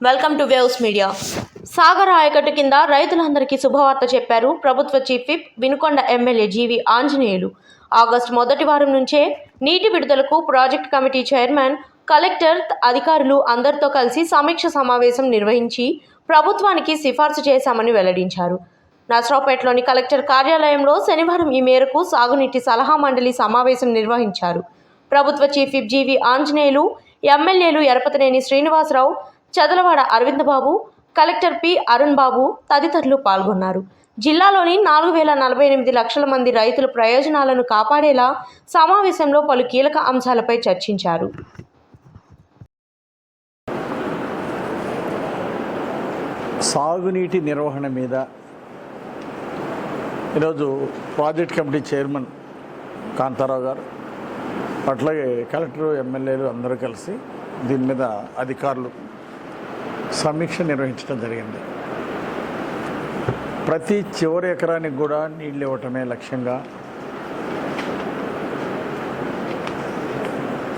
Welcome to waves media Sagar ఆయకట్టు కింద రైతులందరికీ శుభవార్త చెప్పారు ప్రభుత్వ chief whip Vinukonda MLA GV Anjaneyulu. August మొదటి వారం నుంచే నీటి విడుదలకు ప్రాజెక్ట్ కమిటీ చైర్మన్ కలెక్టర్ అధికారులు అందరితో కలిసి సమీక్ష సమావేశం నిర్వహించి ప్రభుత్వానికి సిఫార్సు చేశామని వెల్లడించారు. నసరావుపేటలోని కలెక్టర్ కార్యాలయంలో శనివారం ఈ మేరకు సాగునీటి సలహా మండలి సమావేశం నిర్వహించారు. ప్రభుత్వ చీఫ్ విప్ జీవి ఆంజనేయులు ఎమ్మెల్యేలు ఎరపతినేని శ్రీనివాసరావు చదలవాడ అరవిందబాబు కలెక్టర్ పి. అరుణ్ బాబు తదితరులు పాల్గొన్నారు. జిల్లాలోని నాలుగు వేల నలభై ఎనిమిది లక్షల మంది రైతుల ప్రయోజనాలను కాపాడేలా సమావేశంలో పలు కీలక అంశాలపై చర్చించారు. సాగునీటి నిర్వహణ మీద ఈరోజు ప్రాజెక్ట్ కమిటీ చైర్మన్ కాంతారావు గారు అట్లాగే కలెక్టర్ ఎమ్మెల్యేలు అందరూ కలిసి దీని మీద అధికారులు సమీక్ష నిర్వహించడం జరిగింది. ప్రతి చివరి ఎకరానికి కూడా నీళ్ళు ఇవ్వటమే లక్ష్యంగా.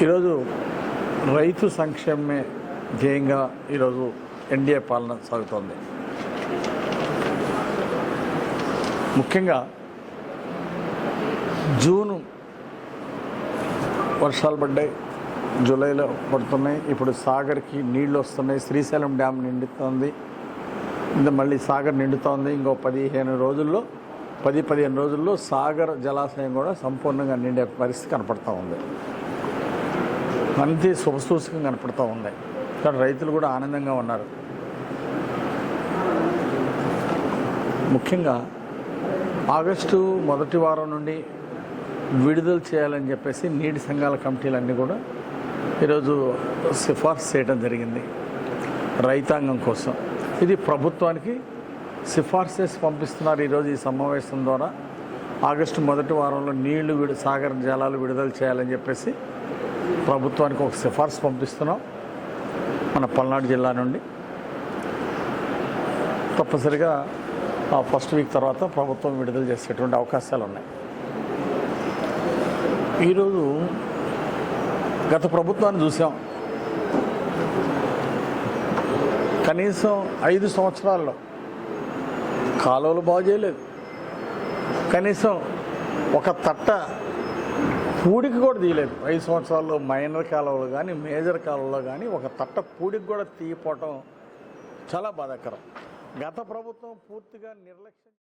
ఈరోజు రైతు సంక్షేమమే ధ్యేయంగా ఈరోజు ఎన్డీఏ పాలన సాగుతోంది. ముఖ్యంగా జూను వర్షాలు పడ్డాయి. జూలైలో పడుతున్నాయి. ఇప్పుడు సాగర్కి నీళ్ళు వస్తున్నాయి. శ్రీశైలం డ్యామ్ నిండుతోంది. ఇంకా మళ్ళీ సాగర్ నిండుతోంది. ఇంకో పదిహేను రోజుల్లో పది పదిహేను రోజుల్లో సాగర్ జలాశయం కూడా సంపూర్ణంగా నిండే పరిస్థితి కనపడతా ఉంది. అంతే శుభసూచకం కనపడుతూ ఉంది. కానీ రైతులు కూడా ఆనందంగా ఉన్నారు. ముఖ్యంగా ఆగస్టు మొదటి వారం నుండి విడుదల చేయాలని చెప్పేసి నీటి సంఘాల కమిటీలన్నీ కూడా ఈరోజు సిఫార్సు చేయడం జరిగింది రైతాంగం కోసం. ఇది ప్రభుత్వానికి సిఫార్సు చేసి పంపిస్తున్నారు ఈరోజు ఈ సమావేశం ద్వారా. ఆగస్టు మొదటి వారంలో నీళ్ళు విడు సాగర జలాలు విడుదల చేయాలని చెప్పేసి ప్రభుత్వానికి ఒక సిఫార్సు పంపిస్తున్నాం మన పల్నాడు జిల్లా నుండి. తప్పనిసరిగా ఆ ఫస్ట్ వీక్ తర్వాత ప్రభుత్వం విడుదల చేసేటువంటి అవకాశాలు ఉన్నాయి. ఈరోజు గత ప్రభుత్వాన్ని చూసాం. కనీసం ఐదు సంవత్సరాల్లో కాలువలు బాగు చేయలేదు. కనీసం ఒక తట్ట పూడికి కూడా తీయలేదు. ఐదు సంవత్సరాల్లో మైనర్ కాలువలు కానీ మేజర్ కాలువలో కానీ ఒక తట్ట పూడికి కూడా తీయపోవటం చాలా బాధాకరం. గత ప్రభుత్వం పూర్తిగా నిర్లక్ష్యం